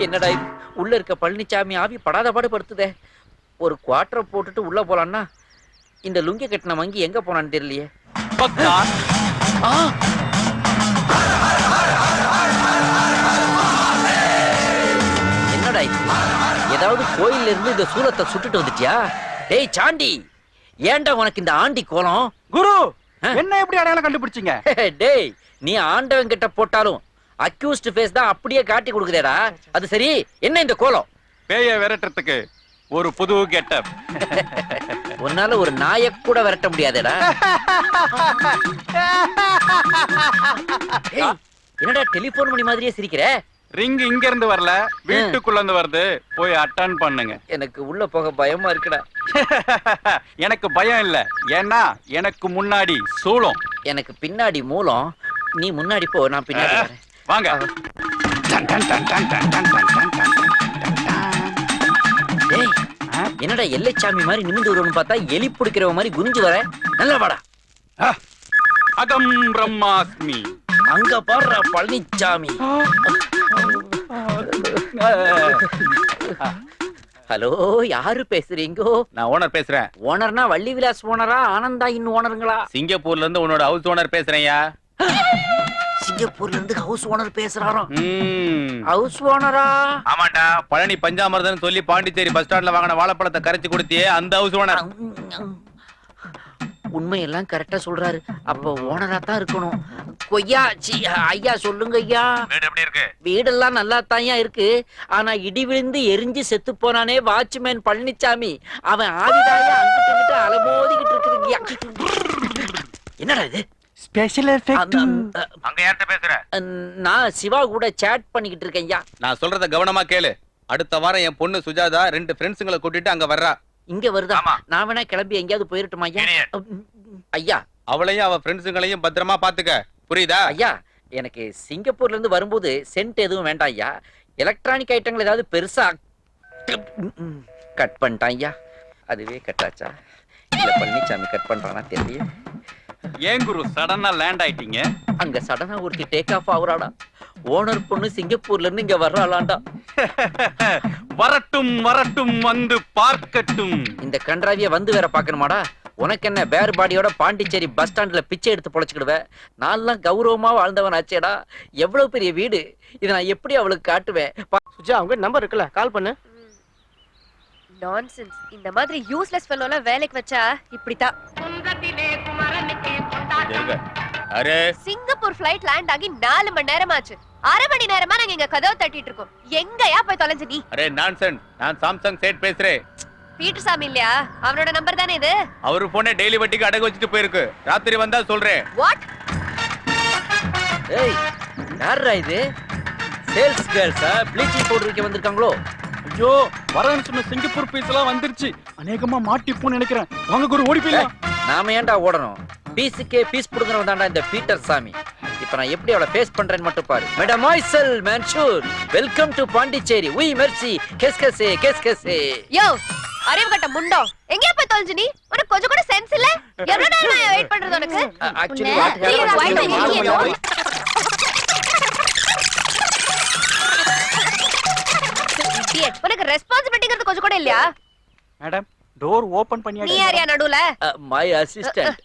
என்னடா இது? உள்ள இருக்க பழனிசாமி ஆவி படாத பாடு படுத்துதே. ஒரு குவார்டரை போட்டுட்டு உள்ள போலான்னா இந்த லுங்கி கட்டின மங்கி எங்க போனான்னு தெரியலையே! என்னடா இது? ஏதாவது கோயில்ல இருந்து இந்த சூலத்தை சுட்டுட்டு வந்துட்டியா? டேய் சாண்டி ஏன்டா உனக்கு இந்த ஆண்டி கோலம்? குரு? என்ன எப்படி அடையாளம் கண்டுபிடிச்சீங்க? டேய் நீ ஆண்டவன் கிட்ட போட்டாலும் அக்யூஸ்ட் ஃபேஸ் தான் அப்படியே காட்டி கொடுக்குதேடா. அது சரி என்ன இந்த கோலம்? பேய விரட்டுறதுக்கு ஒரு புது கெட்டப் உன்னால ஒரு நாயை கூட விரட்ட முடியாதேடா. ஏய், என்னடா டெலிபோன் மணி மாதிரியே சிரிக்கிற? ரிங் இங்க இருந்து வரல வீட்டுக்குள்ள இருந்து வருது போய் அட்டன் பண்ணுங்க. எனக்கு உள்ள போக பயமா இருக்குடா. எனக்கு பயம் இல்ல. ஏன்னா எனக்கு முன்னாடி சூளம். எனக்கு பின்னாடி மூலம் நீ முன்னாடி போ நான் பின்னாடி வரேன். வாங்க என்னடா எல்லைச்சாமி மாதிரி நிமிந்து வருவனு பார்த்தா எலி பிடிக்கிறவ மாதிரி குனிஞ்சு வர நல்லா பாடா அகம் பிரம்மாஸ்மி அங்க பாடுற பழனிச்சாமி ஹலோ யாரு பேசுறீங்கோ நான் ஓனர் பேசுறேன் ஓனர்னா வள்ளி விலாஸ் ஓனரா ஆனந்தா இன்னும் ஓனருங்களா சிங்கப்பூர்ல இருந்து உன்னோட ஹவுஸ் ஓனர் பேசுறேன்யா சிங்கப்பூர்ல இருந்து ஹவுஸ் ஓனர் பேசுறாராம். ஹவுஸ் ஓனரா ஆமாண்டா. பழனி பஞ்சாமிர்தம் சொல்லி பாண்டிச்சேரி பஸ் ஸ்டாண்ட்ல வாங்கின வாழைப்பழத்தை கரைச்சு கொடுத்தியே அந்த ஹவுஸ் ஓனர் உண்மையெல்லாம் கரெக்டா சொல்றாரு. அப்ப ஓனரா தான் இருக்கணும். கொய்யா சி ஐயா சொல்லுங்க ஐயா. வீடு எப்படி இருக்கு? வீடெல்லாம் நல்லா தாயா இருக்கு. ஆனா இடி விழுந்து எரிஞ்சு செத்து போனானே வாட்ச்மேன் பழனிச்சாமி. அவன் ஆவிதாயா அங்கிட்டு அலமோதிக்கிட்டு இருக்குதுங்கய்யா. என்னடா இது? ஸ்பெஷல் அ, அங்க யார்கிட்ட பேசுற? நான் சிவா கூட சேட் பண்ணிக்கிட்டு இருக்கேன் ஐயா நான் சொல்றத கவனமா கேளு. அடுத்த வாரம் என் பொண்ணு சுஜாதா ரெண்டு ஃப்ரெண்ட்ஸுங்களை கூட்டிட்டு அங்க வர்றா. இங்க வருதா. நான் வேணா கிளம்பி எங்கேயாவது போயிருட்டுமா ஐயா? ஐயா. அவளையும் அவ ஃப்ரெண்ட்ஸுங்களையும் பத்திரமா பாத்துக்க. புரியுதா? ஐயா எனக்கு சிங்கப்பூர்ல இருந்து வரும்போது சென்ட் எதுவும் வேண்டாம் ஐயா. எலக்ட்ரானிக் ஐட்டங்கள் ஏதாவது பெருசா கட் பண்ணிட்டான் ஐயா. அதுவே கட்டாச்சா இல்ல பழனிசாமி கட் பண்றானா தெரியல. ஏன் குரு? சடனா லேண்ட் ஆயிட்டீங்க? அங்க சடனா ஒருத்தி டேக் ஆஃப் ஆகுறாடா. ஓனர் பொண்ணு சிங்கப்பூர்ல இருந்து இங்க வர்றாளாண்டா. வரட்டும் வரட்டும் வந்து பார்க்கட்டும். இந்த கன்றாவிய வந்து வேற பாக்கணுமாடா உனக்கு என்ன பேர் பாடியோட பாண்டிச்சேரி பஸ் ஸ்டாண்ட்ல பிச்சை எடுத்து பொழைச்சுக்கிடுவ? நான்லாம் கௌரவமா வாழ்ந்தவன் ஆச்சேடா. எவ்வளவு பெரிய வீடு. இதை நான் எப்படி அவளுக்கு காட்டுவேன்? சுஜா அவங்க நம்பர் இருக்குல்ல கால் பண்ணு. நான்சென்ஸ் இந்த மாதிரி யூஸ்லெஸ் ஃபெல்லோலாம் வேலைக்கு வச்சா இப்படித்தான். இருக்க. அரே. சிங்கப்பூர் ஃளைட் லேண்ட் ஆகி நாலு மணி நேரம் ஆச்சு அரை மணி நேரமா நாங்க இங்க கதவு தட்டிட்டு இருக்கோம். எங்கயா போய் தொலைஞ்ச நீ? அரே நான்சன் நான் சாம்சங் சேட் பேசுறேன். பீட்டர் சாமி இல்லையா? அவனோட நம்பர் தானே இது? அவரு போனே டெய்லி வட்டிக்கு அடகு வச்சுட்டு போயிருக்கு. ராத்திரி வந்தா சொல்றேன். வாட் ஏய் யாருடா இது? சேல்ஸ் கேர்ள்ஸா ப்ளீச்சிங் பவுடர் வைக்க வந்திருக்காங்களோ? ஐயோ வரேன்னு சொன்ன சிங்கப்பூர் பீஸ் எல்லாம் வந்துருச்சு. அநேகமா மாட்டிப்போன்னு நினைக்கிறேன். வாங்க குரு ஓடி போயிடலாம். நாம ஏன்டா ஓடணும்? பீஸுக்கே பீஸ் புடுங்குறவன் தான்டா இந்த பீட்டர் சாமி. இப்ப நான் எப்படி அவளை ஃபேஸ் பண்றேன்னு மட்டும் பாரு. மேடம் மாய்சல் மேன்ஷூர் வெல்கம் டு பாண்டிச்சேரி. உய் மெர்சி கெஸ் கெஸே கெஸ் கெஸே யோ அறிவு கட்ட முண்டோ. எங்கயா போய் தொலைஞ்ச நீ? உனக்கு கொஞ்சம் கூட சென்ஸ் இல்ல? எவ்வளவு நேரம் நான் வெயிட் பண்றது உனக்கு? ஆக்சுவலி வாட் நீ. உனக்கு ரெஸ்பான்சிபிலிட்டிங்கிறது கொஞ்சம் கூட இல்லையா? மேடம் டோர் ஓபன் நீ பண்ணியாடி யாரியா நடுவுல? மை அசிஸ்டன்ட்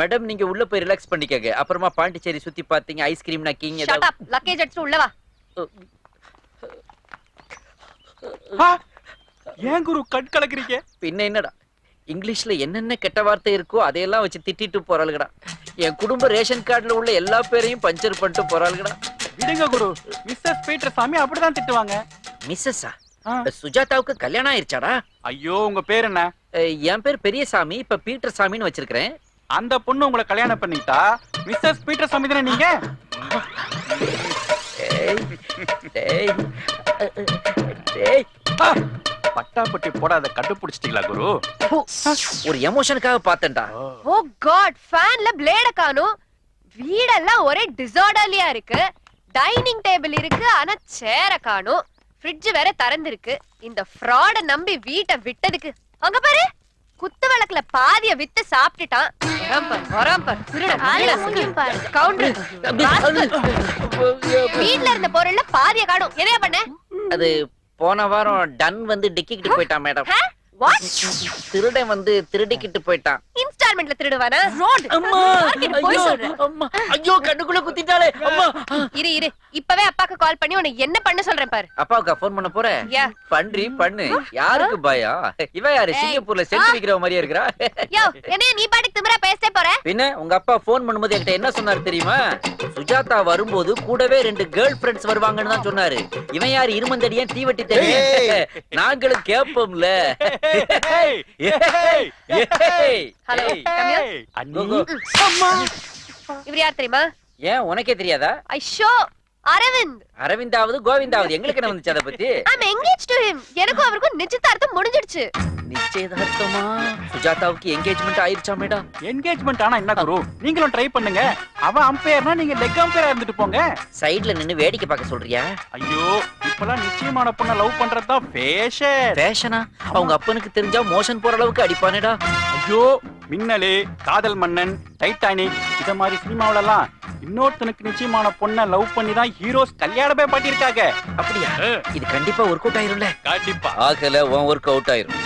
மேடம் நீங்க உள்ள போய் ரிலாக்ஸ் பண்ணிக்கங்க. அப்புறமா பாண்டிச்சேரி சுத்தி பாத்தீங்க ஐஸ்கிரீம் நக்கிங் ஷட் அப் லக்கேஜ் எடுத்து உள்ள வா. ஏன் குரு கட் கலக்குறீங்க? பின்ன என்னடா? இங்கிலீஷ்ல என்னென்ன கெட்ட வார்த்தை இருக்கோ அதையெல்லாம் வச்சு திட்டிட்டு போறாளுகடா என் குடும்ப ரேஷன் கார்டுல உள்ள எல்லா பேரையும் பஞ்சர் பண்ணிட்டு போறாளுகடா விடுங்க குரு. மிஸ்ஸஸ் பீட்டர் சாமி அப்படிதான் திட்டுவாங்க. மிஸ்ஸஸா. சுஜாதாவுக்கு கல்யாணம் ஆயிருச்சாடா? ஐயோ உங்க பேர் என்ன? என் பேர் பெரியசாமி. இப்ப பீட்டர் சாமின்னு வச்சிருக்கிறேன். அந்த பொண்ணு உங்களை கல்யாணம் பண்ணிட்டா? மிஸ்ஸஸ் பீட்டர் சாமி தானே நீங்க பட்டாப்பட்டி போடாத கண்டுபிடிச்சிட்டீங்களா குரு? ஹு, ஒரு எமோஷனுக்காக பார்த்தேன்டா. ஓ. காட் ஃபேன்ல பிளேட காணோம் வீடெல்லாம் ஒரே டிசார்டர்லியா இருக்கு. டைனிங் டேபிள் இருக்கு ஆனா சேர காணோம் ஃப்ரிட்ஜ் வேற திறந்திருக்கு. இந்த ஃப்ராட நம்பி வீட்டை விட்டதுக்கு. அங்க பாரு. சரக்குல பாதிய வித்து சாப்பிட்டுட்டான். வீட்ல இருந்த பொருள்ல பாதிய காணும். என்ன பண்ண? அது போன வாரம் டன் வந்து டிக்கிட்டு போயிட்டான் மேடம். திருடன் வந்து திருடிக்கிட்டு போயிட்டான். இன்ஸ்டால்மெண்ட்ல திருடுவானா? ரோட் அம்மா. போய் சொல்றேன். அம்மா. ஐயோ கண்ணுக்குள்ள குத்திட்டாளே. அம்மா. இரு இரு. இப்பவே அப்பாக்கு கால் பண்ணி உன்னை என்ன பண்ண சொல்றேன் பாரு. அப்பாவுக்கு ஃபோன் பண்ண போற? யா. பண்றி பண்ணு. யாருக்கு பயம்? இவ யாரு? சிங்கப்பூர்ல செஞ்சு வைக்கிற மாதிரியா இருக்கிறா. யோ என்ன நீ பாட்டுக்கு திமிரா பேசவே போற? பின்ன உங்க அப்பா ஃபோன் பண்ணும்போது என்கிட்ட என்ன சொன்னாரு தெரியுமா? சுஜாதா வரும்போது கூடவே ரெண்டு கேர்ள் ஃபிரெண்ட்ஸ் வருவாங்கன்னு தான் சொன்னாரு. இவன் யாரு? இருமந்தடியன் தீவட்டி தெரியும் நாங்களும் கேப்போம்ல. Hello go. இவர் யார் தெரியுமா? ஏன் உனக்கே தெரியாதா? ஐஷோ! அரவிந்த். அரவிந்தாவது கோவிந்தாவது எங்களுக்கு என்ன வந்துச்சு அதை பத்தி? ஐம் எங்கேஜ் டு ஹிம் எனக்கும் அவருக்கும் நிச்சயதார்த்தம் முடிஞ்சிடுச்சு. நிச்சயதார்த்தமா? சுஜாதாவுக்கு என்கேஜ்மெண்ட் ஆயிருச்சா மேடம்? என்கேஜ்மெண்ட் ஆனா என்ன குரு? நீங்களும் ட்ரை பண்ணுங்க. அவ அம்பையர்னா நீங்க லெக் அம்பையரா இருந்துட்டு போங்க. சைடுல நின்னு வேடிக்கை பார்க்க சொல்றியா? ஐயோ இப்பெல்லாம் நிச்சயமான பொண்ண லவ் பண்றதுதான் ஃபேஷன் ஃபேஷனா அவங்க அப்பனுக்கு தெரிஞ்சா மோஷன் போற அளவுக்கு அடிப்பானேடா. ஐயோ மின்னலு காதல் மன்னன் டைட்டானிக் இத மாதிரி சினிமாவுல எல்லாம் இன்னொருத்தனுக்கு நிச்சயமான பொண்ண லவ் பண்ணி தான் ஹீரோஸ் கல்யாணமே பண்ணிருக்காங்க அப்படியா? இது கண்டிப்பா ஒர்க் அவுட் ஆயிரும்ல. கண்டிப்பா. ஆகல உன் ஒர்க் அவுட் ஆயிரும்.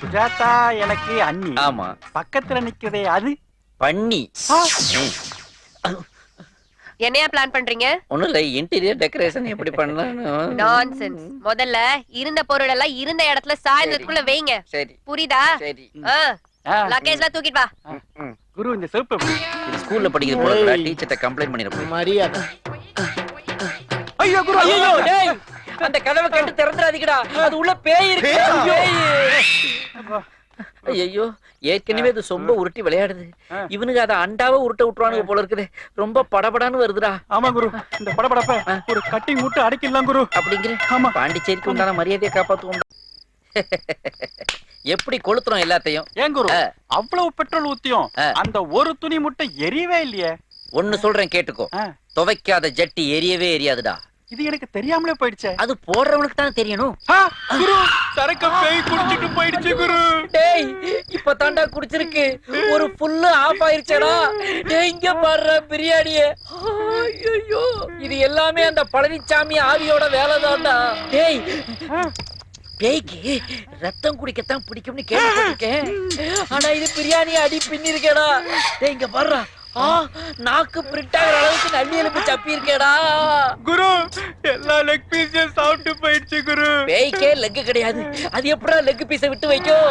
சுஜாதா எனக்கு அண்ணி. ஆமா. பக்கத்துல நிக்கிறதே அது? பண்ணி. என்னையா பிளான் பண்றீங்க? ஒண்ணும் இல்ல இன்டீரியர் டெக்கரேஷன் எப்படி பண்ணலாம்னு நான்சென்ஸ் முதல்ல இருந்த பொருள் எல்லாம் இருந்த இடத்துல சாயந்தரத்துக்குள்ள வைங்க. சரி. புரியுதா? சரி. லக்கேஜ்லாம் தூக்கிட்டு வா. குரு இந்த செருப்பு ஸ்கூல்ல படிக்கிறது போல டீச்சர்ட்ட கம்ப்ளைண்ட் பண்ணிருப்போம் மரியாதை. ஐயோ குரு ஐயோ. டேய் அந்த கதவை கட்டு திறந்துடாதீங்கடா. அது உள்ள பேய் இருக்கு. பேய்? ஐயோ ஏற்கனவே இது சொம்ப உருட்டி விளையாடுது. இவனுக்கு அதை அண்டாவை உருட்ட விட்டுருவானுங்க போல இருக்குது. ரொம்ப படபடான்னு வருதுடா. ஆமா குரு. இந்த படபடப்ப ஒரு கட்டிங் விட்டு அடைக்கலாம் குரு. அப்படிங்கிற ஆமா. பாண்டிச்சேரிக்கு உண்டான மரியாதையை காப்பாத்துவோம். எப்படி கொளுத்துறோம் எல்லாத்தையும்? ஏன் குரு. அவ்வளவு பெட்ரோல் ஊத்தியும். அந்த ஒரு துணி முட்டை எரியவே இல்லையே. ஒண்ணு சொல்றேன் கேட்டுக்கோ. துவைக்காத ஜட்டி எரியவே எரியாதுடா. இது எனக்கு தெரியாமலே போயிடுச்சே. அது போடுறவனுக்கு தானே தெரியணும். குரு சரக்க பேய் குடிச்சிட்டு போயிடுச்சு குரு. டேய் இப்ப தாண்டா குடிச்சிருக்கு. ஒரு ஃபுல்லு ஆஃப் ஆயிருச்சடா. இங்க பாடுற பிரியாணிய. ஐயோ இது எல்லாமே அந்த பழனிச்சாமி ஆவியோட வேலை தான்டா டேய் பேய்க்கு ரத்தம் குடிக்கத்தான் பிடிக்கும்னு கேள்விப்பட்டிருக்கேன். ஆனா இது பிரியாணி அடி பின்னிருக்கேடா. டேய் இங்க பாடுறா ஆ நாக்கு பிரிண்ட் ஆகுற அளவுக்கு நல்லி எலும்பு சப்பி இருக்கேடா குரு எல்லா லெக் பீஸையும் சாப்பிட்டு போயிடுச்சு குரு. பேய்க்கே லெக் கிடையாது. அது எப்படா லெக் பீஸை விட்டு வைக்கும்!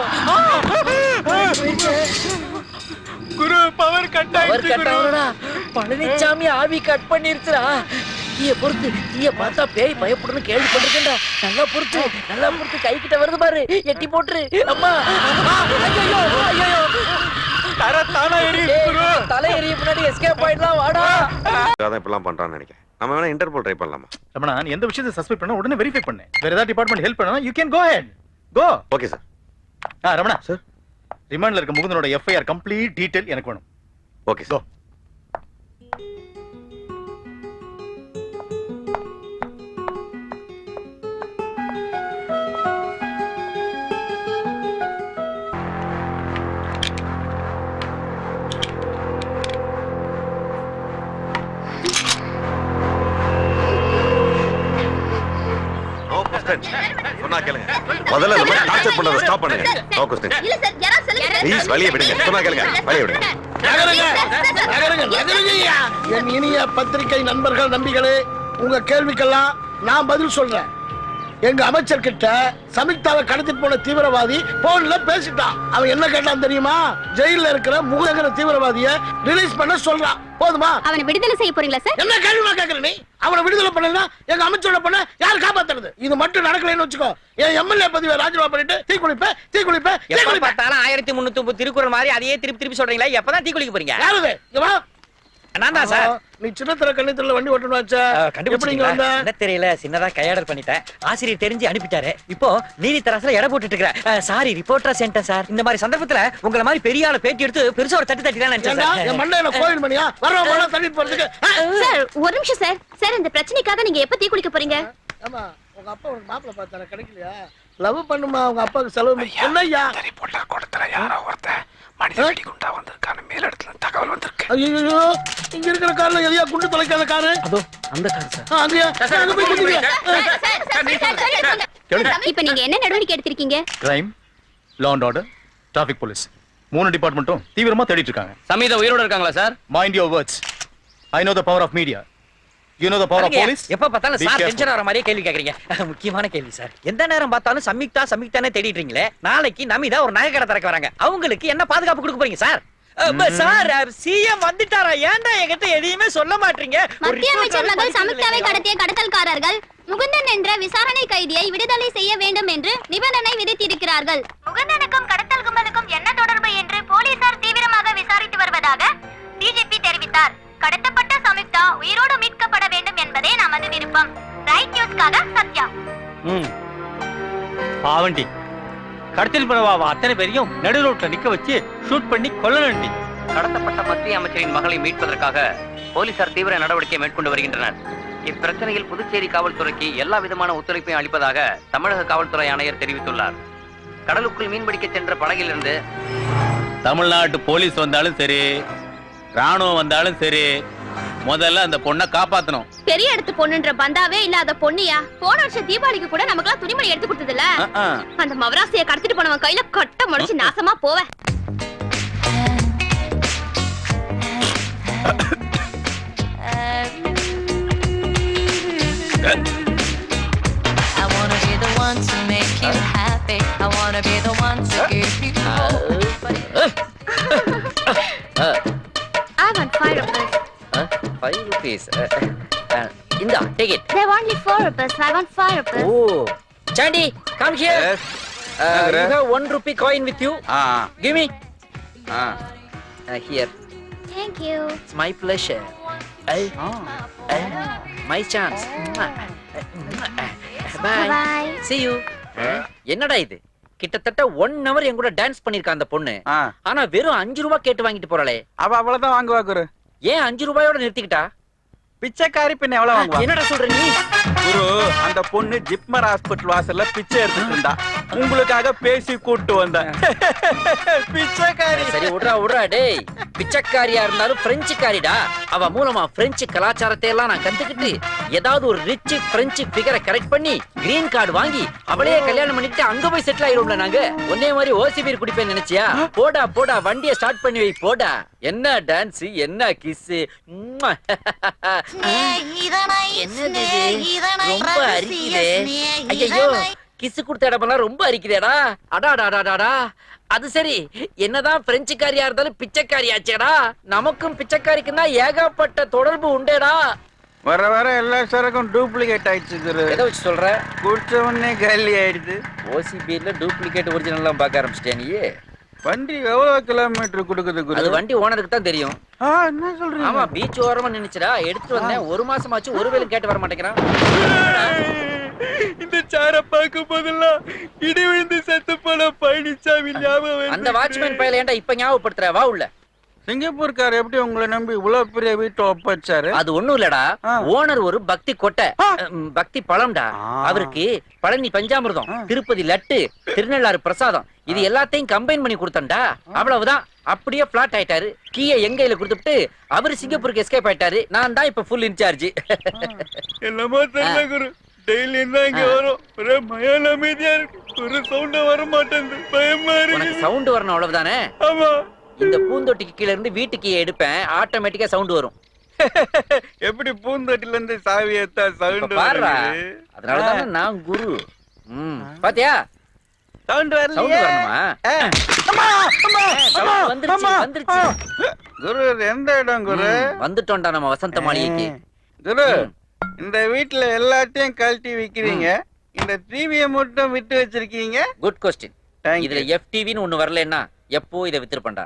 குரு பவர் கட் ஆயிடுச்சு குரு. பழனிச்சாமி ஆவி கட் பண்ணிருச்சுடா. தீய பொறுத்து தீய பார்த்தா பேய் பயப்படுன்னு கேள்விப்பட்டிருக்கேன்டா. நல்லா பொறுத்து நல்லா பொறுத்து கை கிட்ட வருது பாரு. எட்டி போட்டுரு. அம்மா நம்ம வேணா இன்டர்போல் ட்ரை பண்ணலாமா? ரமணா நீ எந்த விஷயத்தை சஸ்பெக்ட் பண்ணா உடனே வெரிஃபை பண்ணு. வேற ஏதாவது டிபார்ட்மெண்ட் ஹெல்ப் பண்ணா you can go head go okay sir ah Ramana. Sir ரிமாண்ட்ல இருக்க முகுந்தனோட எஃப்ஐஆர் கம்ப்ளீட் டீடைல் எனக்கு வேணும். ஓகே சார் சொன்னா கேளுங்க. முதல்ல இந்த மாதிரி டார்ச்சர் பண்றத ஸ்டாப் பண்ணுங்க. நோ கொஸ்டின் இல்ல சார் யாராவது சொல்லுங்க? ப்ளீஸ் வழிய விடுங்க. சொன்னா கேளுங்க. வழிய விடுங்க. என் இனிய பத்திரிகை நண்பர்கள் நம்பிகளே உங்க கேள்விக்கெல்லாம் நான் பதில் சொல்றேன். எங்க அமைச்சர் கிட்ட சமிக்தாவை கடத்திட்டு போன தீவிரவாதி போன்ல பேசிட்டான். அவன் என்ன கேட்டான் தெரியுமா? ஜெயில்ல இருக்கிற முகங்கிற தீவிரவாதிய ரிலீஸ் பண்ண சொல்றான். போதுமா? அவனை விடுதலை செய்ய போறீங்களா சார் என்ன கேள்வி கேக்குற நீ? அவனை விடுதலை பண்ணலனா எங்க அமைச்சரோட பண்ண யார் காப்பாத்துறது? இது மட்டும் நடக்கலைன்னு வச்சுக்கோ. என் எம்எல்ஏ பதவியை ராஜினாமா பண்ணிட்டு தீ குளிப்ப தீ குளிப்ப தீ எப்ப குளிப்ப. பார்த்தாலும் ஆயிரத்தி முன்னூத்தி முப்பது திருக்குறள் மாதிரி அதையே திருப்பி திருப்பி சொல்றீங்களா எப்பதான் தீ குளிக்க போறீங்க? வா நான் தான் சார். நீ சின்னத்திர கண்ணித்துல வண்டி ஓட்டணும் வச்சா எப்படி இங்க வந்த? என்ன தெரியல சின்னதா கையாடல் பண்ணிட்டேன். ஆசிரியர் தெரிஞ்சு அனுப்பிட்டாரு. இப்போ நீதி தராசுல எடை போட்டுட்டு இருக்கிறேன் சாரி ரிப்போர்ட்டரா சென்டர் சார். இந்த மாதிரி சந்தர்ப்பத்துல உங்களை மாதிரி பெரிய ஆளு பேட்டி எடுத்து பெருசா ஒரு தட்டு தட்டி தான் நினைச்சேன் மண்டையில கோயில் மணியா? போறதுக்கு. சார் ஒரு நிமிஷம் சார். சார் இந்த பிரச்சனைக்காக நீங்க எப்ப தீ குளிக்க போறீங்க? ஆமா உங்க அப்பா உனக்கு மாப்பிள்ள பார்த்தார? கிடைக்கலையா? லவ் பண்ணுமா? அவங்க அப்பாவுக்கு செலவு பண்ணி- என்னய்யா? ரிப்போர்ட்டர் கூடத்துல. யாரோ ஒருத்தன் மனித வெடி குண்டா வந்திருக்கான்னு மேல் இடத்துல தகவல் வந்திருக்கு. ஐயோ இங்க இருக்கிற கார்ல எதையா குண்டு தொலைக்காத காரு? அதோ அந்த கார் சார். ஆ, அங்கயா? அங்க போய் குதிங்க. இப்ப நீங்க என்ன நடவடிக்கை எடுத்திருக்கீங்க? Crime law and order traffic police மூணு டிபார்ட்மெண்ட்டும் தீவிரமா தேடிட்டு இருக்காங்க. சமீதா உயிரோட இருக்காங்களா sir? Mind your words I know the power of media you know the power of police எப்ப பார்த்தாலும் சார். டென்ஷன் ஆகிற மாதிரியே கேள்வி கேக்குறீங்க. முக்கியமான கேள்வி சார் எந்த நேரம் பார்த்தாலும் சம்யுக்தா சம்யுக்தானே தேடிட்டீங்களே நாளைக்கு நமிதா ஒரு நகைக்கடை திறக்க வராங்க. அவங்களுக்கு என்ன பாதுகாப்பு கொடுக்க போறீங்க சார் சார் சிஎம் வந்துட்டாரா? ஏன்டா என்கிட்ட எதையுமே சொல்ல மாட்டீங்க? மத்திய அமைச்சர் மகள் சமுக்தாவை? கடத்திய கடத்தல்காரர்கள் முகுந்தன் என்ற விசாரணை கைதியை விடுதலை செய்ய வேண்டும் என்று நிபந்தனை விதித்திருக்கிறார்கள். முகுந்தனுக்கும் கடத்தல் கும்பலுக்கும் என்ன தொடர்பு என்று போலீசார் தீவிரமாக விசாரித்து வருவதாக டிஜிபி தெரிவித்தார். கடத்தப்பட்ட சமுக்தா உயிரோடு மீட்கப்பட வேண்டும் என்பதே நமது விருப்பம். ரைட் நியூஸ்க்காக சத்யா. ம். பாவண்டி. கடத்தல் பரவாவா அத்தனை பேரையும் நடு ரோட்ல நிக்க வச்சு ஷூட் பண்ணி கொல்லணுண்டி கடத்தப்பட்ட மத்திய அமைச்சரின் மகளை மீட்பதற்காக போலீசார் தீவிர நடவடிக்கை மேற்கொண்டு வருகின்றனர். இப்பிரச்சனையில் புதுச்சேரி காவல்துறைக்கு எல்லா விதமான ஒத்துழைப்பையும் அளிப்பதாக தமிழக காவல்துறை ஆணையர் தெரிவித்துள்ளார். கடலுக்குள் மீன்பிடிக்க சென்ற படகிலிருந்து தமிழ்நாட்டு போலீஸ் வந்தாலும் சரி ராணுவம் வந்தாலும் சரி முதல்ல அந்த பொண்ணை காப்பாத்தணும் பெரிய இடத்து பொண்ணுன்ற பந்தாவே இல்லாத பொண்ணியா போன வருஷம் தீபாவளிக்கு கூட நமக்கு துணிமணி எடுத்து கொடுத்ததுல. அந்த மவராசியை கடத்திட்டு போனவன் கையில கொட்டை முளைச்சு நாசமா போவ I wanna be the one to make you happy. I wanna be the one to give you hope. Five rupees இந்தா take it They want only four rupees. I want five rupees. Oh Sandy come here you have 1 rupee coin with you ah, give me ah. Here Thank you. It's my pleasure my chance bye Bye. see you. என்னடா இது? கிட்டத்தட்ட one hour என் கூட dance பண்ணிருக்கா அந்த பொண்ணு. ஆ, ஆனா வெறும் அஞ்சு ரூபாய் கேட்டு வாங்கிட்டு போறாளே. அவ அவ்வளவுதான் வாங்குவா குரு. ஏன் அஞ்சு ரூபாயோட நிறுத்திக்கிட்டா? பிச்சைக்காரி பின்ன எவ்வளவு வாங்குவா? என்னடா சொல்ற நீ? குரு அந்த பொண்ணு ஜிப்மர் ஹாஸ்பிட்டல் வாசல்ல பிச்சை எடுத்துட்டு இருந்தா. உங்களுக்காக பேசி கூட்டு வந்தேன். பிச்சைக்காரி. சரி விட்றா விட்றா டேய். பிச்சைக்காரியா இருந்தாலும் பிரெஞ்சுக்காரிடா. அவ மூலமா பிரெஞ்சு கலாச்சாரத்தை எல்லாம் நான் கத்துக்கிட்டு ஏதாவது ஒரு ரிச் பிரெஞ்சு ஃபிகரை கரெக்ட் பண்ணி கிரீன் கார்டு வாங்கி அவளையே கல்யாணம் பண்ணிட்டு அங்க போய் செட்டில் ஆயிரும்ல நாங்க? ஒன்னே மாதிரி ஓசி பீர் குடிப்பேன் நினைச்சியா? போடா போடா வண்டியை ஸ்டார்ட் பண்ணி வை போடா. என்ன டான்ஸ் என்ன கிஸ்? ரொம்ப அரிக்குதே. ஐயோ கிஸ் கொடுத்த இடமெல்லாம் ரொம்ப அரிக்குதேடா. அடாடாடாடாடா அது சரி என்னதான் பிரெஞ்சுக்காரியா இருந்தாலும் பிச்சைக்காரியாச்சேடா. நமக்கும் பிச்சைக்காரிக்கும் தான் ஏகப்பட்ட தொடர்பு உண்டேடா. வர வர எல்லா சரக்கும் டூப்ளிகேட் ஆயிடுச்சு எதை வச்சு சொல்ற? குடிச்ச உடனே காலி ஆயிடுது ஓசி பீர்ல டூப்ளிகேட் ஒரிஜினல்லாம் பார்க்க ஆரம்பிச்சிட்டே நீ? வண்டி எவ்வளவு கிலோமீட்டர் கொடுக்குது குரு? அது வண்டி ஓனருக்கு தான் தெரியும். ஆ, என்ன சொல்றீங்க? ஆமா பீச் ஓரமா நின்னுச்சுடா. எடுத்துட்டு வந்தேன். ஒரு மாசமாச்சு ஒரு வேலை கேட்டு வர மாட்டேங்கிறான். இந்த சார பார்க்கும் போதெல்லாம் இடி விழுந்து செத்து போன பழனிசாமி ஞாபகம் அந்த வாட்ச்மேன் பையல ஏன்டா இப்ப ஞாபகப்படுத்துற? வா உள்ள. சிங்கப்பூர்கார் எப்படி உங்களை நம்பி இவ்வளவு பெரிய வீட்டை ஒப்பச்சாரு அது ஒண்ணும் இல்லடா. ஆ. ஓனர் ஒரு பக்தி கொட்டை பக்தி பழம்டா. அவருக்கு பழனி பஞ்சாமிர்தம். திருப்பதி லட்டு திருநள்ளாறு பிரசாதம். இது எல்லாத்தையும் கம்பைன் பண்ணி கொடுத்தண்டா அவ்வளவுதான். அப்படியே பிளாட் ஆயிட்டாரு. கீயை எங்க கையில கொடுத்துட்டு அவரு சிங்கப்பூருக்கு எஸ்கேப் ஆயிட்டாரு. நான் தான் இப்ப ஃபுல் இன்சார்ஜ் என்னமோ தெரியல குரு. டெய்லி தான் இங்க. வரும். ஒரே மயான அமைதியா இருக்கு. ஒரு சவுண்ட வர மாட்டேங்குது பயமா உனக்கு இருக்கு சவுண்ட் வரணும் அவ்வளவுதானே? ஆமா. இந்த பூந்தொட்டிக்கு கீழ இருந்து வீட்டுக்கு எடுப்பேன். ஆட்டோமேட்டிக்கா சவுண்ட் வரும். எப்படி பூந்தொட்டில இருந்து சாவி ஏத்தா சவுண்ட் பாருடா. அதனாலதானே நான் குரு. ம். பாத்தியா? சவுண்ட் சவுண்ட் வரலையே வரணுமா. அம்மா, அம்மா, sound அம்மா, வந்துருச்சு, அம்மா, வந்துருச்சு. ஆ. குரு எந்த இடம் குரு? வந்துட்டோம்டா நம்ம வசந்த மாளிகைக்கு. குரு. இந்த வீட்ல எல்லாத்தையும் கழட்டி விக்கிறீங்க. இந்த டிவியை மட்டும் விட்டு வச்சிருக்கீங்க? குட் கொஸ்டின் இதுல you. எஃப்டிவின்னு ஒண்ணு வரலன்னா எப்போ இதை வித்துருப்பேன்டா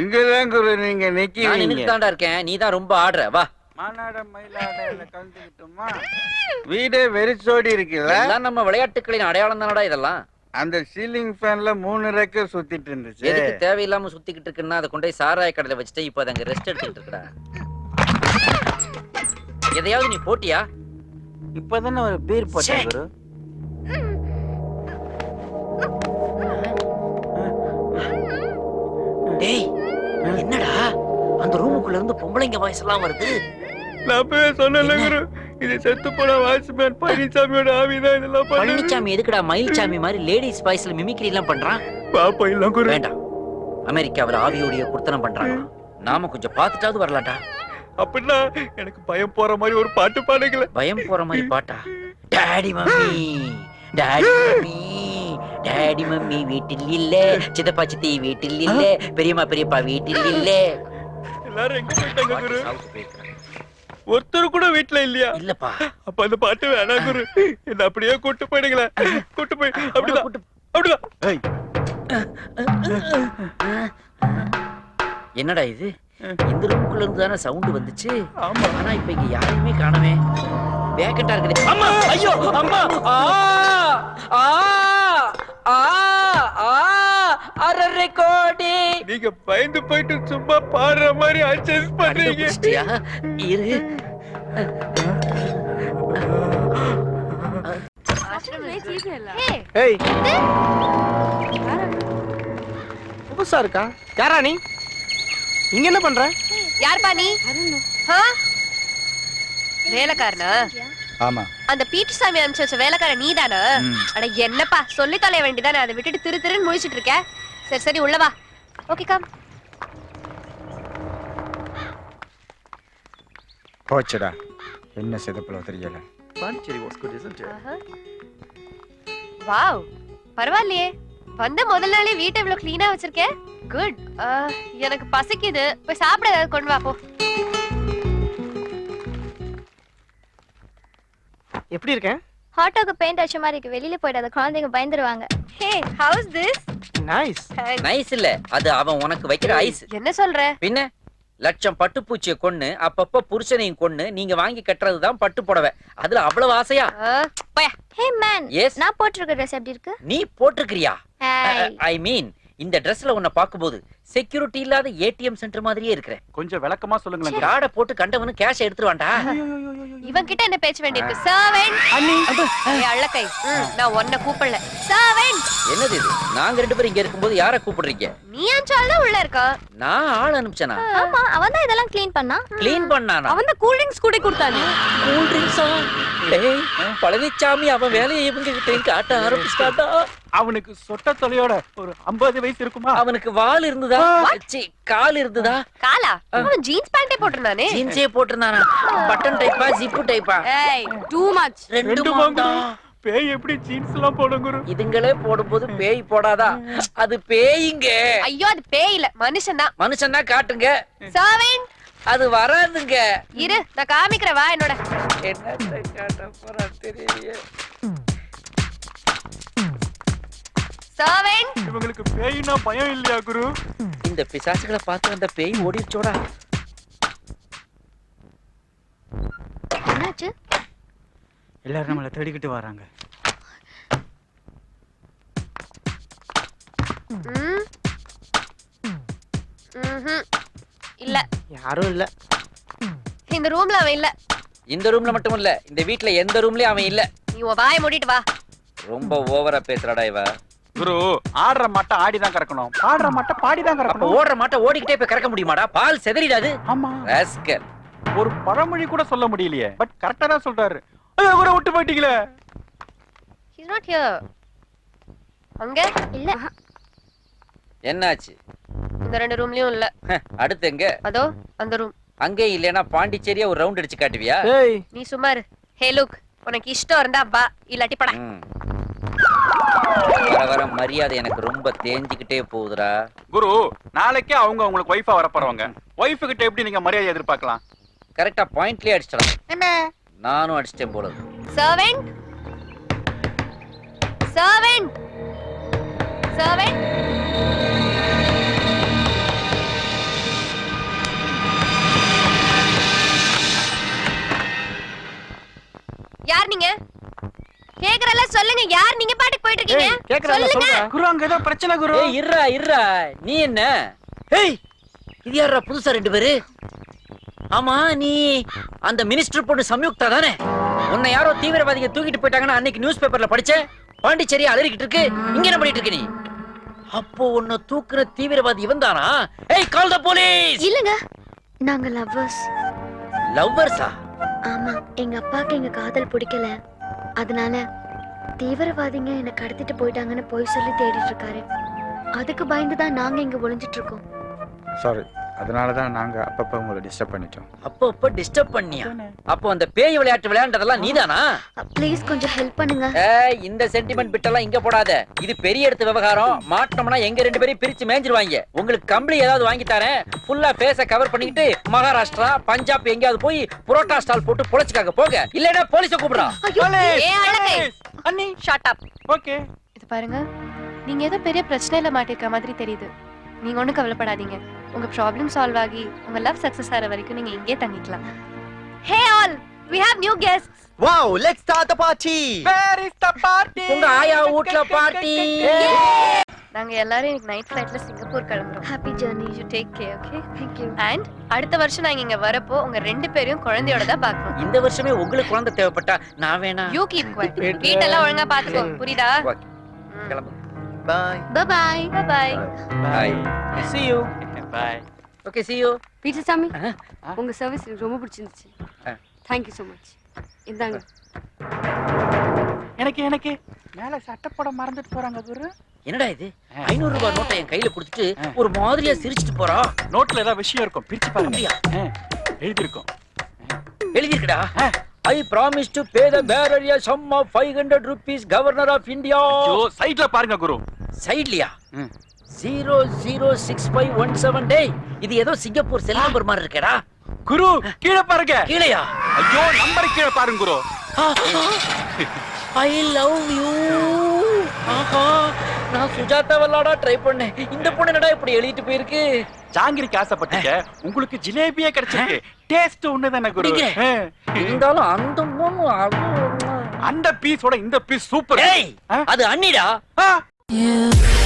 இங்கதான் குரு நீங்க நிக்கிறீங்க. தான்டா இருக்கேன். நீ தான் ரொம்ப ஆடுற. வா. மானாட மயிலாடையில கலந்துக்கிட்டோமா வீடே வெறிச்சோடி இருக்குல்ல? எல்லாம் நம்ம விளையாட்டுகளின் அடையாளம் தானடா இதெல்லாம். அந்த சீலிங் ஃபேன்ல மூணு ரெக்க சுத்திட்டு இருந்துச்சு. எதுக்கு தேவையில்லாம சுத்திக்கிட்டு இருக்குன்னா அதை கொண்டு போய் சாராய கடையில வச்சுட்டு இப்போ அது அங்க ரெஸ்ட் எடுத்துக்கிட்டு இருக்கடா. எதையாவது நீ போட்டியா? இப்பதானே ஒரு பீர் போட்டேன் குரு. டேய் என்னடா? அந்த ரூமுக்குள்ள இருந்து பொம்பளைங்க வாய்ஸ் எல்லாம் வருது. நான் அப்பவே சொன்னேன்ல இது செத்து போன வாட்ச்மேன் பழனிசாமியோட ஆவிதான் பழனிசாமி எதுக்குடா மயில்சாமி மாதிரி லேடிஸ் வாய்ஸ்ல மிமிக்ரி எல்லாம் பண்றான்? பாப்பா இல்ல குரு. வேண்டாம். அமெரிக்காவில் ஆவியோடைய குர்த்தனம் பண்றாங்க. நாம கொஞ்சம் பார்த்துட்டாவது வரலாட்டா அப்படின்னா எனக்கு பயம் போற மாதிரி ஒரு பாட்டு பாடுங்கள. பயம் போற மாதிரி பாட்டா? Daddy mummy daddy mummy daddy mummy வீட்டில் இல்ல. சித்தப்பா சித்தி வீட்டில் இல்ல. பெரியம்மா பெரியப்பா வீட்டில் இல்ல. எல்லாரும் எங்க போயிட்டாங்க குரு? ஒருத்தர் கூட வீட்ல இல்லையா? இல்லப்பா. அப்ப அந்த பாட்டு வேணாம் குரு. என்ன அப்படியே கூட்டு போயிடுங்களேன் கூட்டு போய் அப்படிதான். அப்படிதான். என்னடா இது? இந்த ரூமுக்குள்ள இருந்து தானே சவுண்ட் வந்துச்சு? ஆமா. ஆனா இப்ப இங்க யாரையுமே காணவே வேக்கண்டா இருக்குது. அம்மா! ஐயோ! அம்மா! ஆ! ஆ! ஆ! ஆ! அரரை கோடி! நீங்க பயந்து போயிட்டு சும்மா பாடுற மாதிரி அட்ஜஸ்ட் பண்றீங்க? இரு. ஏய், ஏய் புதுசா இருக்கா? யாரா நீ? இங்க என்ன பண்ற? யார்ப்பா நீ? வேலைக்காரனா? ஆமா. அந்த பீட்டர் சாமி அனுப்பிச்சு வச்ச வேலைக்காரன் நீதானா? அட என்னப்பா சொல்லி தொலைய வேண்டியதானே அதை விட்டுட்டு திரு திருன்னு முழிச்சிட்டு இருக்க? சரி சரி உள்ள வா. ஓகே கம் போச்சுடா. என்ன சிதப்பலோ தெரியல. வாவ் பரவாயில்லையே. வந்த முதல் நாளே வீட்டை இவ்வளவு க்ளீனா வச்சிருக்கேன் குட் எனக்கு பசிக்குது. போய் சாப்பிட ஏதாவது கொண்டு வா போ. எப்படி இருக்கேன் ஹாட்டோக்கு பெயிண்ட் அடிச்ச மாதிரி இருக்கு. வெளியில போயிடாத குழந்தைங்க பயந்துருவாங்க. Hey how's this nice nice இல்ல. அது அவன் உனக்கு வைக்கிற ஐஸ் என்ன சொல்ற? பின்ன லட்சம் பட்டுப்பூச்சியை கொன்னு அப்பப்ப புருஷனையும் கொன்னு நீங்க வாங்கி கட்டுறதுதான் பட்டு புடவை. அதுல அவ்வளவு ஆசையா? போயா. ஹே மேன் எஸ் நான் போட்டிருக்க ட்ரெஸ் எப்படி இருக்கு? நீ போட்டிருக்கிறியா? ஐ மீன் இந்த ட்ரெஸ்ல உன்னை பார்க்கும்போது செக்யூரிட்டி இல்லாத ஏடிஎம் சென்டர் மாதிரியே இருக்கிற கொஞ்சம் விளக்கமா சொல்லுங்களேன் கார்டை போட்டு கண்டவனு கேஷ் எடுத்துருவான்டா இவன் கிட்ட என்ன பேச்சு வேண்டியிருக்கு சர்வெண்ட் அள்ளக்கை நான் உன்னை கூப்பிடல சர்வெண்ட் என்னது இது நாங்க ரெண்டு பேரும் இங்க இருக்கும்போது யார கூப்பிடுறீங்க நீ அஞ்சால் தான் உள்ள இருக்கான் நான் ஆள் அனுப்பிச்சனா ஆமா அவன் தான் இதெல்லாம் க்ளீன் பண்ணா க்ளீன் பண்ணானா அவன் தான் கூல் ட்ரிங்க்ஸ் கூட கொடுத்தானே கூல் ட்ரிங்க்ஸா டேய் பழனிச்சாமி அவன் வேலையை இவங்க கிட்ட காட்ட ஆரம்பிச்சிட்டாடா அவனுக்கு சொட்ட தொலையோட ஒரு 50 வயசு இருக்குமா அவனுக்கு வால் இருந்ததா சி கால் இருந்ததா? காலா? அவன் ஜீன்ஸ் பேண்டே போட்டிருந்தானே? ஜீன்ஸே போட்டிருந்தானா? பட்டன் டைப்பா ஜிப்பு டைப்பா ஏய் டூ மச் ரெண்டு ரெண்டு மாந்தா பேய் எப்படி ஜீன்ஸ் எல்லாம் போடும் குரு? இதுங்களே போடும்போது பேய் போடாதா? அது பேய்ங்க. ஐயோ அது பேய் இல்ல மனுஷன் தான் மனுஷன்னா காட்டுங்க. சர்வெண்ட் அது வராதுங்க. இரு நான் காமிக்கிறேன் வா என்னோட. என்னத்தை காட்ட போறா தெரியலையே. சர்வெண்ட் இவங்களுக்கு பேய்னா பயம் இல்லையா குரு? இந்த பிசாசுகளை பார்த்து அந்த பேய் ஓடிச்சோடா என்னாச்சு? எல்லாரும் நம்மள தேடிக்கிட்டு வராங்க. இல்ல. யாரும் இல்ல. இந்த ரூம்ல அவன் இல்ல. இந்த ரூம்ல மட்டும் இல்ல இந்த வீட்ல எந்த ரூம்லயும் அவன் இல்ல. நீ உன் வாயை மூடிட்டு வா. ரொம்ப ஓவரா பேசுறாடா இவ குரு ஆடுற மாட்டை ஆடிதான் கறக்கணும். பாடுற மாட்டை பாடிதான் அப்ப கறக்கணும். ஓடுற மாட்ட ஓடிக்கிட்டே போய் கறக்க முடியுமாடா? பால் செதறிடாது. ஆமா. ராஸ்கல். ஒரு பழமொழி கூட சொல்ல முடியலையே பட் கரெக்டா தான் சொல்றாரு. ஐயோ குரு விட்டு போயிட்டீங்களே. ஹிஸ் நாட் ஹியர் அங்க? இல்ல. என்னாச்சு? இந்த ரெண்டு ரூம்லயும் இல்ல. அடுத்து எங்க? அதோ அந்த ரூம் அங்கே இல்லைன்னா பாண்டிச்சேரியா ஒரு ரவுண்ட் அடிச்சு காட்டுவியா? நீ சும்மா இரு. ஹே லுக் உனக்கு இஷ்டம் இருந்தா வா இல்லாட்டி படா. வர வர மரியாதை எனக்கு ரொம்ப தேஞ்சுக்கிட்டே போகுதுடா. குரு நாளைக்கே அவங்க உங்களுக்கு ஒய்ஃபா வர போறவங்க ஒய்ஃபு கிட்ட எப்படி நீங்க மரியாதை எதிர்பார்க்கலாம்? கரெக்டா பாயிண்ட்லயே அடிச்சிடலாம். நானும் அடிச்சிட்டேன் போல. சர்வெண்ட் சர்வெண்ட் சர்வெண்ட் யார் நீங்க? கேக்குறல சொல்லுங்க. யார் நீங்க பாட்டுக்கு போயிட்டு இருக்கீங்க சொல்லுங்க. குரு அங்க ஏதோ பிரச்சனை குரு. ஏய் இருடா இருடா. நீ என்ன? ஏய் இது யாரா புதுசா ரெண்டு பேரு? ஆமா நீ அந்த மினிஸ்டர் பொண்ணு சம்யுக்தா தானே? உன்னை யாரோ தீவிரவாதிங்க தூக்கிட்டு போயிட்டாங்கன்னு அன்னைக்கு நியூஸ் பேப்பர்ல படிச்சேன் பாண்டிச்சேரி அலறிக்கிட்டு இருக்கு. இங்க என்ன பண்ணிட்டு இருக்க நீ? அப்போ உன்னை தூக்குற தீவிரவாதி இவன் தானா? ஏய் கால் த போலீஸ் இல்லங்க நாங்க லவ்வர்ஸ் லவ்வர்ஸா ஆமா எங்க அப்பாக்கு எங்க காதல் பிடிக்கல. அதனால தீவிரவாதிங்க என்ன கடத்திட்டு போயிட்டாங்கன்னு போய் சொல்லி தேடிட்டு இருக்காரு. அதுக்கு பயந்து தான் நாங்க இங்க ஒளிஞ்சிட்டு இருக்கோம். சாரி அதனால தான் நாங்க அப்பப்ப உங்களை டிஸ்டர்ப் பண்ணிட்டோம். அப்போ அப்போ டிஸ்டர்ப் பண்ணியா அப்போ அந்த பேய் விளையாட்டு விளையாண்டதெல்லாம் நீதானா? ப்ளீஸ் கொஞ்சம் ஹெல்ப் பண்ணுங்க. ஏய் இந்த சென்டிமெண்ட் பிட்டெல்லாம் இங்க போடாத. இது பெரிய இடத்து விவகாரம். மாட்டோம்னா எங்க ரெண்டு பேரையும் பிரிச்சு மேஞ்சிருவாங்க. உங்களுக்கு கம்பளி ஏதாவது வாங்கி தரேன். ஃபுல்லா ஃபேஸ கவர் பண்ணிக்கிட்டு மகாராஷ்டிரா பஞ்சாப் எங்கேயாவது போய் புரோட்டா ஸ்டால் போட்டு பொழைச்சுக்காக போங்க. இல்லைன்னா போலீஸ கூப்பிடுறான் ஏ அழகை. அண்ணி. ஷட் அப் ஓகே இது பாருங்க. நீங்க ஏதோ பெரிய பிரச்சனையில மாட்டிருக்க மாதிரி தெரியுது. நீங்க ஒண்ணும் கவலைப்படாதீங்க. உங்க ப்ராப்ளம் சால்வ் ஆகி உங்க லவ் சக்சஸ் ஆற வரைக்கும் நீங்க இங்கே தங்கிக்கலாம். Hey all we have new guests. Wow let's start the party where is the party உங்க ஆயா வீட்ல பார்ட்டி நாங்க எல்லாரும் இன்னைக்கு நைட் ஃபிளைட்ல சிங்கப்பூர் கிளம்புறோம். Happy journey you take care okay thank you and அடுத்த வருஷம் நாங்க இங்க வரப்போ உங்க ரெண்டு பேரையும் குழந்தையோட தான் பார்க்கணும். இந்த வருஷமே உங்களுக்கு குழந்தை தேவைப்பட்டா நான் வேணா யூ கீப் குவைட் வீட்டெல்லாம் ஒழுங்கா பாத்துக்கோ புரியுதா. கிளம்பு bye bye bye bye see you. Bye okay see you. Peter Sami ஆ. உங்க சர்வீஸ் எனக்கு ரொம்ப பிடிச்சிருந்துச்சு. ஆ. தேங்க்யூ ஸோ மச் இந்தாங்க. எனக்கு எனக்கு? மேல சட்டை போட மறந்துட்டு போறாங்க குரு. என்னடா இது? ஐநூறு ரூபாய் நோட்டை என் கையில கொடுத்துட்டு ஒரு மாதிரியா சிரிச்சிட்டு போறா? நோட்ல ஏதாவது விஷயம் இருக்கும். பிரிச்சு பாருங்க. எழுதியிருக்கும். எழுதிருக்கடா I promise to pay the bearer a sum of 500 rupees governor of india. ஐயோ சைடுல பாருங்க குரு. சைட்லியா. Zero zero six five one seven டே இது ஏதோ சிங்கப்பூர் செல் நம்பர் மாதிரி இருக்கேடா. குரு கீழே பாருங்க. கீழையா? ஐயோ நம்பர் கீழே பாருங்க குரு. ஐ லவ் யூ ஆஹா நான் சுஜாதா விளாடா ட்ரை பண்ணேன். இந்த பொண்ணு என்னடா இப்படி எழுதிட்டு போயிருக்கு? ஜாங்கிரிக்கு ஆசைப்பட்டீங்க உங்களுக்கு ஜிலேபியே கிடைச்சிருக்கு. டேஸ்ட் ஒண்ணுதானே குரு. இருந்தாலும் அந்த பொண்ணு அந்த பீஸோட இந்த பீஸ் சூப்பர் அது அண்ணிடா. Yeah.